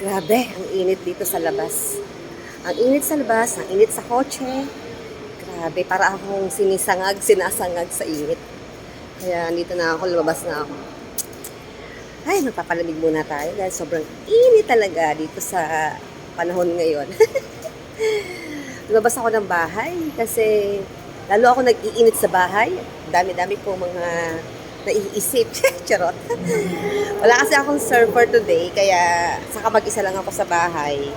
Grabe, ang init dito sa labas. Ang init sa labas, ang init sa kotse. Grabe, para akong sinisangag, sinasangag sa init. Kaya dito na ako, lumabas na ako. Ay, magpapalamig muna tayo dahil sobrang init talaga dito sa panahon ngayon. lumabas ako ng bahay kasi lalo ako nag-iinit sa bahay. Dami-dami po mga naiisip. Charot. Wala kasi akong server today, kaya saka mag-isa lang ako sa bahay.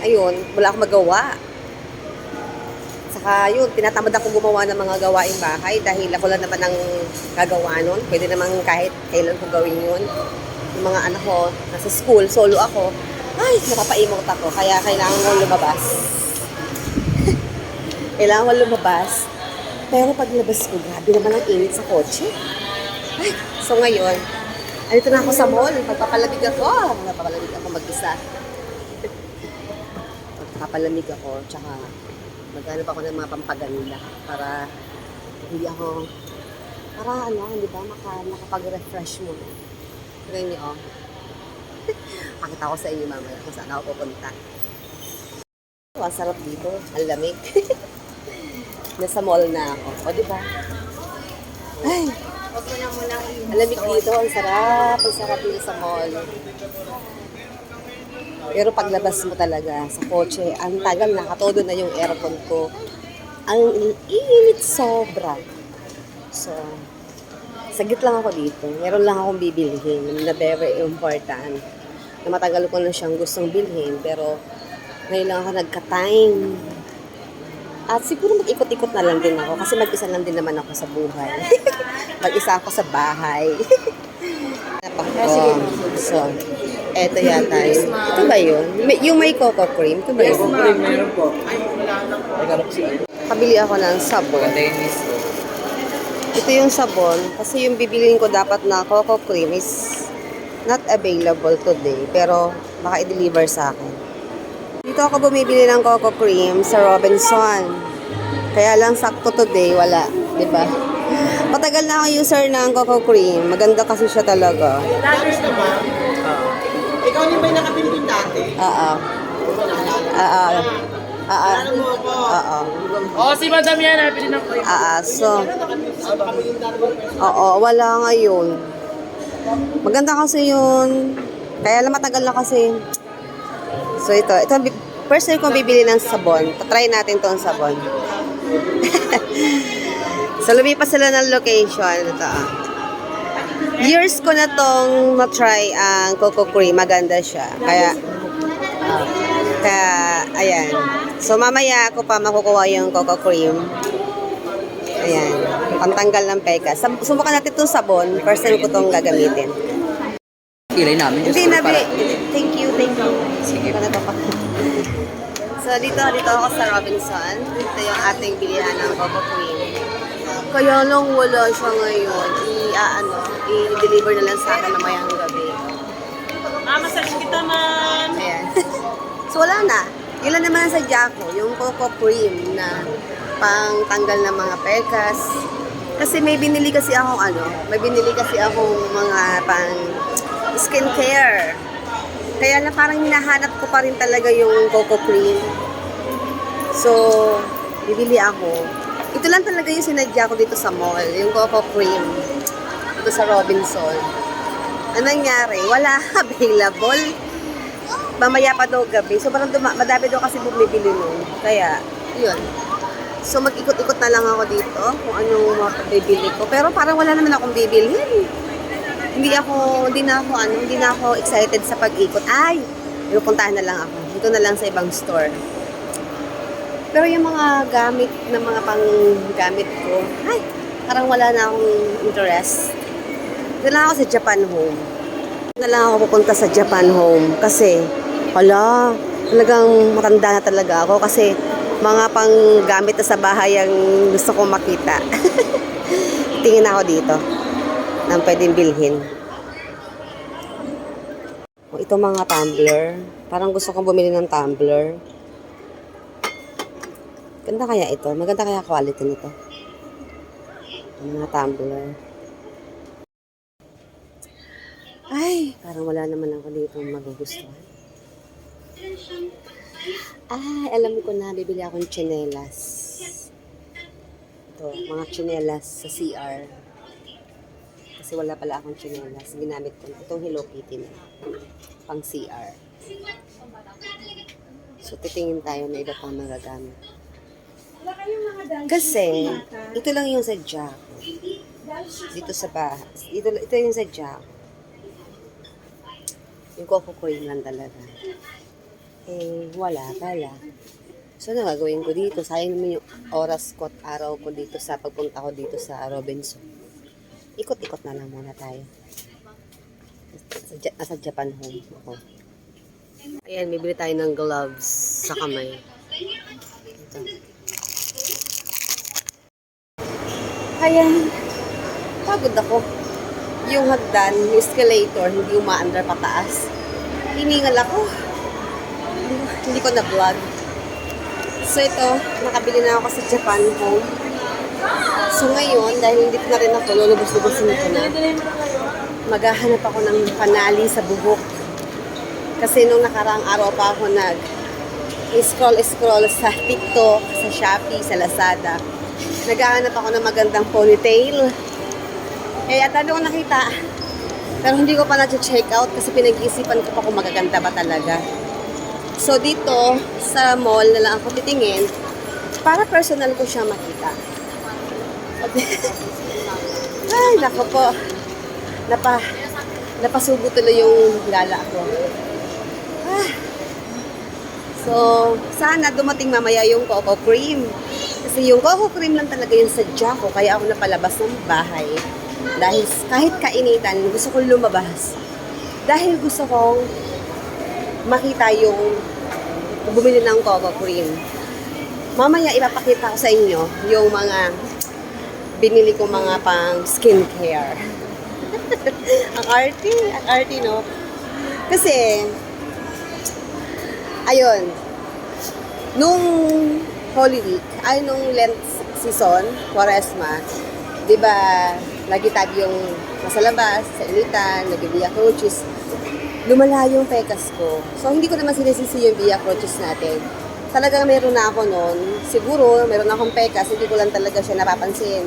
Ayun, wala akong magawa. Saka yun, tinatamad ako gumawa ng mga gawaing bahay dahil ako lang naman ang gagawa nun. Pwede naman kahit kailan ko gawin yun. Yung mga anak ko, nasa school, solo ako. Ay, napapaimot ako, kaya kailangan ko lumabas. kailangan ko lumabas. Pero paglabas ko, grabe naman ang init sa kotse. So ngayon, andito na ako sa mall. Magpapalamig ako. Magpapalamig ako mag-isa. Magpapalamig ako. Tsaka maghanap ako ng mga pampaganda para hindi ako para ano, hindi ba, maka, makapag-refresh mo. Tignan niyo, oh. Pakita ko sa inyo mamaya kung saan ako pupunta. Oh, sarap dito. Ang lamig. Nasa mall na ako. O, di ba? Ay, Huwag na muna ang lamig dito. Ang sarap. Ang sarap dito sa mall. Pero paglabas mo talaga sa kotse, ang tagal nakatodo na yung aircon ko. Ang init sobra. So, sagit lang ako dito. Meron lang akong bibilhin na very important. Na matagal ko na siyang gustong bilhin, pero ngayon lang ako nagka-time. At siguro mag-ikot-ikot na lang din ako kasi mag-isa lang din naman ako sa buhay. mag-isa ako sa bahay. Napako. So, eto yata yun. Ito ba yun? May- Yung may coco cream? Ito ba yun? Meron po. Kabili ako ng sabon. Ito yung sabon. Kasi yung bibiliin ko dapat na coco cream is not available today. Pero baka i-deliver sa akin. Dito ako bumibili ng coco cream sa Robinson. Kaya lang sakto today, wala. 'di ba? Matagal na akong user ng coco cream. Maganda kasi siya talaga. Laggers naman. Ikaw yung may nakabili din dati. Oo. Oo. Oo. Oo. Oh, si Madam yan, nabili ng cream. Ah, so, oo, wala ngayon. Maganda kasi yun. Kaya lang matagal na kasi. So, ito. Ito, time kong bibili ng sabon. Try natin to ang sabon. so, lumipas sila ng location. Ito, ah. Years ko na tong matry ang Coco Cream. Maganda siya. Kaya, ah, kaya, ayan. So, mamaya ako pa makukuha yung Coco Cream. Ayan. Pantanggal ng peka. Subukan natin itong sabon. First ko itong gagamitin. Kilay namin. Hindi na, Thank you, thank you. Sige. Ano to pa? So, dito, dito ako sa Robinson. Ito yung ating bilihan ng Coco Cream. Kaya lang wala siya ngayon. I, ah, ano, i-deliver na lang sa akin mamayang gabi. Ah, massage kita man. Ayan. so, wala na. Yun lang naman ang sadya ko, yung Coco Cream na pang tanggal ng mga pekas. Kasi may binili kasi akong ano, may binili kasi akong mga pang skincare. Kaya na parang hinahanap ko pa rin talaga yung Coco Cream. So, bibili ako. Ito lang talaga yung sinadya ko dito sa mall, yung Coco Cream. Ito sa Robinson. Ang nangyari, wala available mamaya pa daw gabi. So, parang duma- madami daw kasi bumibili nun. Kaya, yun. So, mag-ikot-ikot na lang ako dito kung anong mga bibili ko. Pero parang wala naman akong bibilhin. Hindi ako, hindi na ako, ano, hindi na ako excited sa pag-ikot. Ay, pupuntahan na lang ako. Dito na lang sa ibang store. Pero yung mga gamit na mga pang gamit ko, ay, parang wala na akong interest. Doon lang ako sa Japan Home na lang ako pupunta sa Japan Home kasi hala, talagang matanda na talaga ako kasi mga pang gamit na sa bahay ang gusto kong makita. Tingin ako dito ng pwedeng bilhin. Ito mga tumbler. Parang gusto kong bumili ng tumbler. Ganda kaya ito? Maganda kaya quality nito? Mga tumbler. Ay, parang wala naman ako dito magugustuhan. Ay, alam ko na, bibili akong tsinelas. Ito, mga tsinelas sa CR. Kasi wala pala akong tsinelas. Ginamit ko. Itong Hello Kitty na. Pang CR. So, titingin tayo na iba pang magagamit. Kasi, ito lang yung sadya ko. Dito sa bahay. Ito, ito yung sadya ko. Yung cream lang talaga. Eh, wala pala. So, ano gagawin ko dito? Sayang naman yung oras ko at araw ko dito sa pagpunta ko dito sa Robinson. Ikot-ikot na lang muna tayo. Sa, nasa Japan home ako. Ayan, bibili tayo ng gloves sa kamay. Ito. Ayan. Pagod ako. Yung hagdan, yung escalator, hindi umaandar pataas. Hiningal ako. Hindi ko na-vlog. So ito, nakabili na ako sa Japan Home. So ngayon, dahil hindi na rin ako, lulubos-lubosin ko na. Maghahanap ako ng panali sa buhok. Kasi nung nakaraang araw pa ako nag scroll-scroll sa TikTok, sa Shopee, sa Lazada. Naghahanap ako ng magandang ponytail. Eh, at ano ko nakita. Pero hindi ko pa na-check out kasi pinag-iisipan ko pa kung magaganda ba talaga. So, dito sa mall na lang ako titingin para personal ko siya makita. Ay, nako po. Napa, napasubo tuloy yung gala ko. Ah. So, sana dumating mamaya yung coco cream. Kasi yung coco cream lang talaga yung sadya ko, kaya ako napalabas ng bahay. Dahil kahit kainitan, gusto kong lumabas. Dahil gusto kong makita yung bumili ng coco cream. Mamaya ipapakita ko sa inyo yung mga binili ko mga pang skincare. ang arty, ang arty, no? Kasi, ayun, nung Holy Week, ay nung Lent season, Quaresma, di ba, lagi tayo yung nasa labas, sa initan, nag-via crucis, lumala yung pekas ko. So, hindi ko naman sinisisi yung via crucis natin. Talagang meron na ako noon. Siguro, meron akong pekas, hindi ko lang talaga siya napapansin.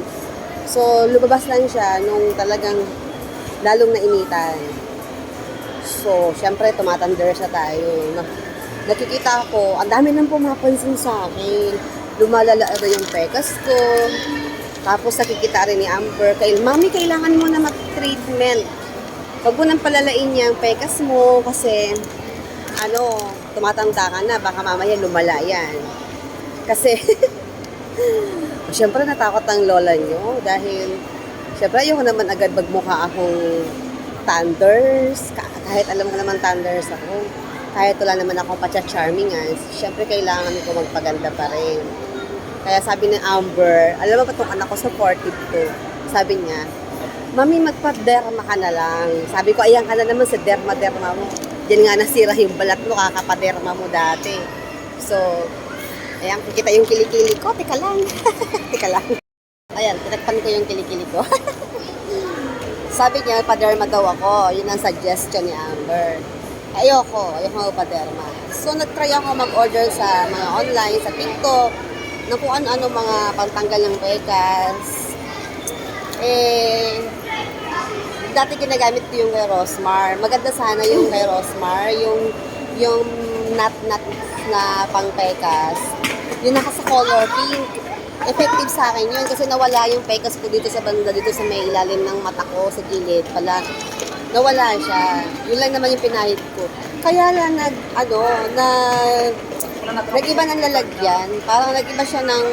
So, lumabas lang siya nung talagang lalong nainitan. So, syempre, tumatanda siya tayo. Na, nakikita ko, ang dami nang pumapansin sa akin. Lumalala na yung pekas ko. Tapos nakikita rin ni Amber, kay, Mami, kailangan mo na mag-treatment. Huwag mo nang palalain yung pekas mo kasi, ano, tumatanda ka na, baka mamaya lumala yan. Kasi, Siyempre natakot ang lola nyo dahil siyempre ayoko naman agad magmukha akong thunders. Ka- Kahit alam ko naman thunders ako. Kahit wala naman akong pacha-charming ah. Siyempre kailangan ko magpaganda pa rin. Kaya sabi ni Amber, alam mo ba itong anak ko supportive ko? Sabi niya, Mami, magpa-derma ka na lang. Sabi ko, ayan ka na naman sa derma-derma mo. Diyan nga nasira yung balat mo, kakapaderma mo dati. So, Ayan, kikita yung kilikili ko. Teka lang. Teka lang. Ayan, tinagpan ko yung kilikili ko. Sabi niya, paderma daw ako. Yun ang suggestion ni Amber. Ayoko. Ayoko paderma. So, nag-try ako mag-order sa mga online, sa TikTok, ng kung ano-ano mga pantanggal ng pekas. Eh, dati ginagamit ko yung kay Rosmar. Maganda sana yung kay Rosmar, yung yung nut-nut na pangpekas. Yung naka sa color pink. Effective sa akin yun kasi nawala yung pekas ko dito sa banda, dito sa may ilalim ng mata ko, sa gilid pala. Nawala siya. Yun lang naman yung pinahid ko. Kaya lang nag, ano, nag, nag-iba ng lalagyan. Parang nag-iba siya ng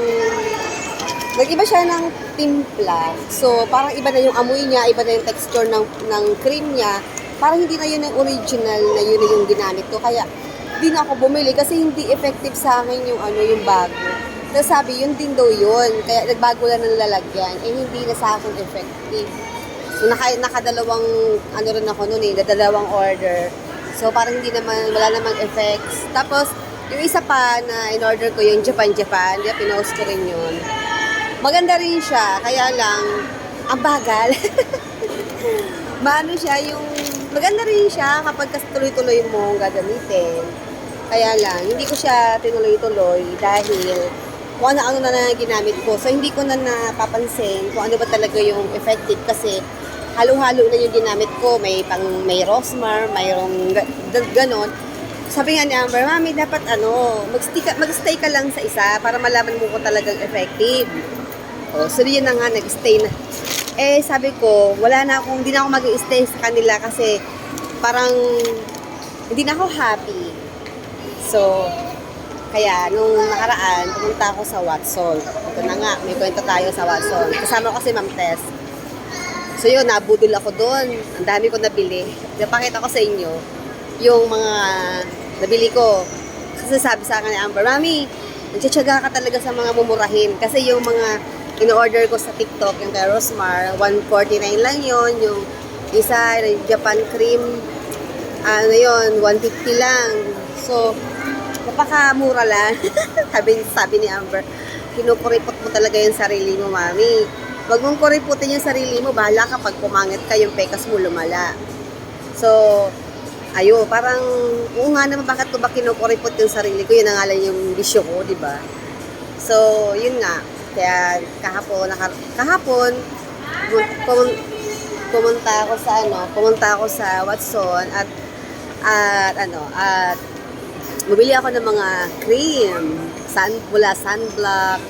Nag-iba siya ng timpla. So, parang iba na yung amoy niya, iba na yung texture ng, ng cream niya. Parang hindi na yun yung original na yun na yung ginamit ko. Kaya, hindi na ako bumili kasi hindi effective sa akin yung ano, yung bago. Tapos sabi, yun din daw yun. Kaya nagbago lang ng lalagyan. Eh, hindi na sa akin effective. So, naka, nakadalawang, ano rin ako noon eh, dalawang order. So, parang hindi naman, wala namang effects. Tapos, yung isa pa na in-order ko, yung Japan-Japan, di pinost ko rin yun. Maganda rin siya, kaya lang, ang bagal. Maano siya, yung, maganda rin siya kapag tuloy-tuloy mo gagamitin. Kaya lang, hindi ko siya tinuloy-tuloy dahil kung ano-ano na na ginamit ko. So, hindi ko na napapansin kung ano ba talaga yung effective kasi halo-halo na yung ginamit ko. May pang may rosmar, mayroong ga- ga- ganon. Sabi nga ni Amber, Mami, dapat ano, magstay ka, magstay ka lang sa isa para malaman mo kung talagang effective. O, so yun na nga, nag-stay na. Eh, sabi ko, wala na akong, hindi na ako mag-stay sa kanila kasi parang hindi na ako happy. So, kaya nung nakaraan, pumunta ako sa Watson. Ito na nga, may kwento tayo sa Watson. Kasama ko si Ma'am Tess. So yun, nabudol ako doon. Ang dami ko nabili. Napakita ko sa inyo yung mga nabili ko. Kasi sabi sa akin ni Amber, Mami, nagtsatsaga ka talaga sa mga mumurahin. Kasi yung mga in-order ko sa TikTok, yung kay Rosmar, 149 lang yon Yung isa, yung Japan cream, ano yon 150 lang. So, napakamura lang. sabi, sabi ni Amber, kinukuripot mo talaga yung sarili mo, mami. Huwag mong kuriputin yung sarili mo, bahala ka pag pumangit ka, yung pekas mo lumala. So, ayo, parang, oo nga naman, bakit ko ba kinukuripot yung sarili ko? Yun ang lang yung bisyo ko, di ba? So, yun nga. Kaya kahapon, naka, kahapon, pumun- pumunta ako sa ano, pumunta ako sa Watson at at ano, at bumili ako ng mga cream, sun, mula sunblock,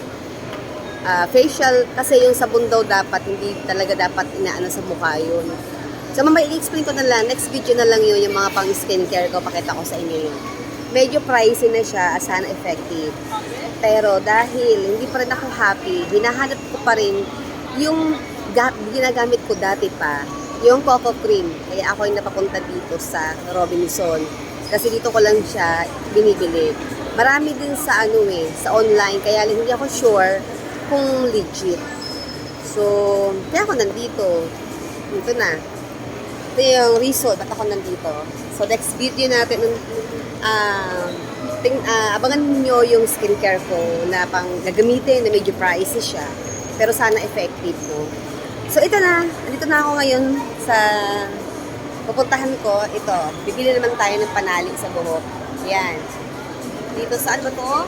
ah, facial, kasi yung sabon daw dapat, hindi talaga dapat inaano sa mukha yun. So, mamaya i-explain ko na lang, next video na lang yun, yung mga pang skincare ko, pakita ko sa inyo yun. Medyo pricey na siya, sana effective. Pero dahil hindi pa rin ako happy, hinahanap ko pa rin yung ga- ginagamit ko dati pa, yung coco cream. Kaya ako yung napapunta dito sa Robinson. Kasi dito ko lang siya binibili. Marami din sa ano eh, sa online. Kaya hindi ako sure kung legit. So, kaya ako nandito. Ito na. Ito yung reason ba't ako nandito. So, next video natin, ah, ting, ah, abangan niyo yung skincare ko na pang gagamitin na medyo pricey siya. Pero sana effective, no? So, ito na. Andito na ako ngayon sa pupuntahan ko. Ito, bibili naman tayo ng panalig sa buhok. Yan. Dito, saan ba to?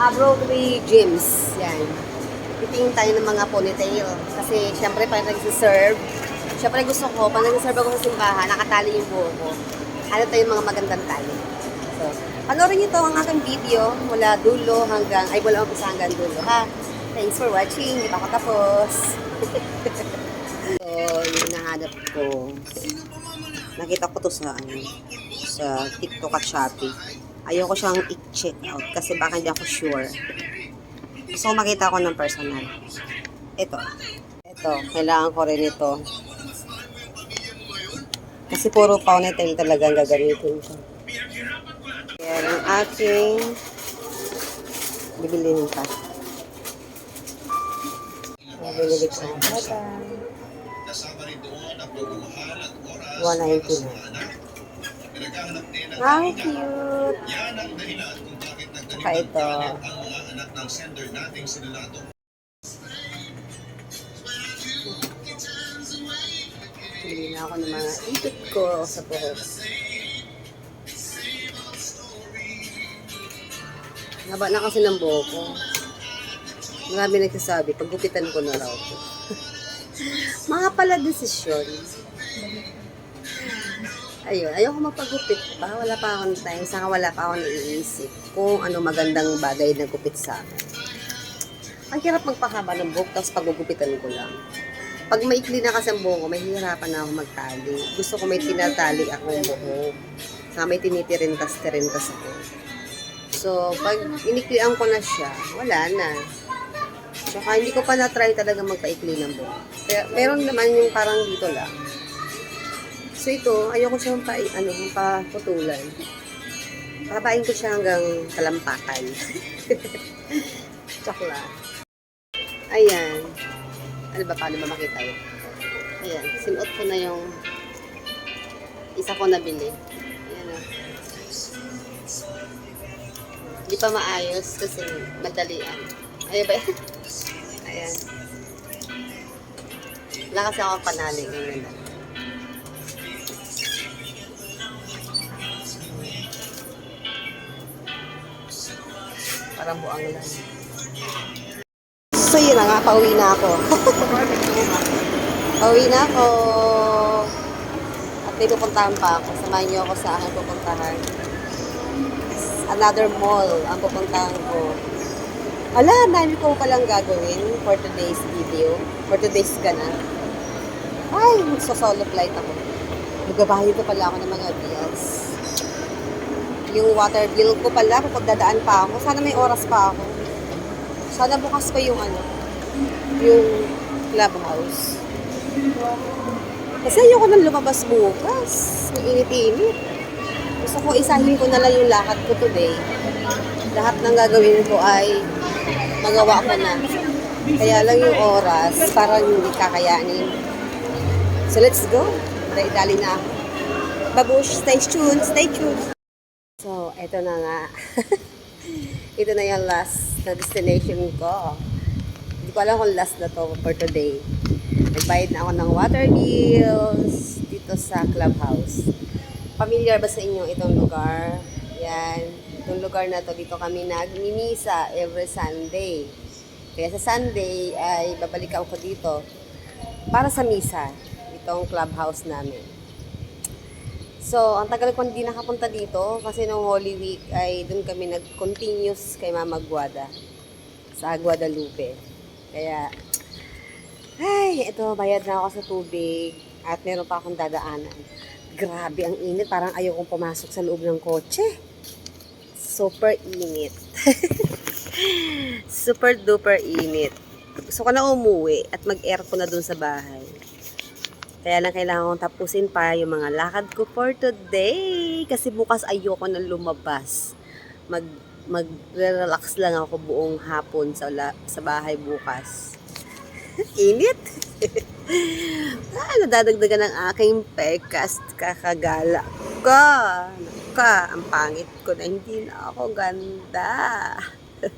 Ah, Broadway Gyms. Yan. Titingin tayo ng mga ponytail. Kasi, syempre, pag nagsiserve, syempre gusto ko, pag nagsiserve ako sa simbahan, nakatali yung buhok ko. Ano tayo yung mga magandang tali. So, panoorin niyo to ang aking video mula dulo hanggang, ay mula umpisa hanggang dulo, ha? Thanks for watching. Hindi pa ako tapos. so, yung nahanap ko, nakita ko to sa, ano, sa TikTok at Shopee. Ayoko siyang i-check out kasi baka hindi ako sure. Gusto ko makita ko ng personal. Ito. Ito. Kailangan ko rin ito. Kasi puro ponytail talaga ang gagamitin ko. Aking bibilihin pa. Bibili ko ng bata. 190 na. Ang cute! Saka ito. Bili na ako ng mga ipit ko sa buhok. Haba na kasi ng buhok ko. Marami nagsasabi, paggupitan ko na raw to. mga pala desisyon. Ayun, ayoko magpagupit pa. Wala pa akong time. Saka wala pa akong naiisip kung ano magandang bagay na gupit sa akin. Ang hirap magpahaba ng buhok, tapos pagugupitan ko lang. Pag maikli na kasi ang buhok ko, may hirapan na ako magtali. Gusto ko may tinatali akong buhok. Saka may tinitirintas-tirintas ako. So, pag iniklian ko na siya, wala na. Tsaka hindi ko pa na-try talaga magpaikli ng buhok. Kaya, meron naman yung parang dito lang. So ito, ayoko siyang pa, ano, paputulan. Papain ko siya hanggang kalampakan. Chokla. Ayan. Ano ba, paano ba makita yun? Ayan, sinuot ko na yung isa ko nabili. Hindi pa maayos kasi madalian. Ayan ba yan? Ayan. Wala kasi ako panaling ngayon. Parang buang lang. So yun na nga, pauwi na ako. pauwi na ako. At may pupuntahan pa ako. Samahan niyo ako sa aking pupuntahan. Another mall ang pupuntahan ko. Ala, dami ko palang gagawin for today's video. For today's gana. Ay, magso-solo flight ako. Magbabayad ko pala ako ng mga bills. Yung water bill ko pala, kapag dadaan pa ako, sana may oras pa ako. Sana bukas pa yung ano, yung clubhouse. Kasi ayoko nang lumabas bukas. Ang init-init. Gusto ko isahin ko na lang yung lakad ko today. Lahat ng gagawin ko ay magawa ko na. Kaya lang yung oras, parang hindi kakayanin. So let's go. Dali-dali na. Babush, stay tuned, stay tuned. So, eto na nga. ito na yung last na destination ko. Hindi ko alam kung last na to for today. Nagbayad na ako ng water bills dito sa clubhouse. Familiar ba sa inyo itong lugar? Yan. Itong lugar na to, dito kami nagmimisa every Sunday. Kaya sa Sunday ay babalik ako dito para sa misa. Itong clubhouse namin. So, ang tagal ko hindi nakapunta dito kasi nung Holy Week ay doon kami nag-continuous kay Mama Guada sa Guadalupe. Kaya, ay, ito, bayad na ako sa tubig at meron pa akong dadaanan. Grabe ang init, parang ayaw kong pumasok sa loob ng kotse. Super init. Super duper init. Gusto ko na umuwi at mag-aircon na dun sa bahay. Kaya lang kailangan kong tapusin pa yung mga lakad ko for today. Kasi bukas ayoko na lumabas. Mag, mag-relax lang ako buong hapon sa, sa bahay bukas. Init! ah, nadadagdagan ng aking pekas. Kakagala ka. Ka, ang pangit ko na hindi na ako ganda.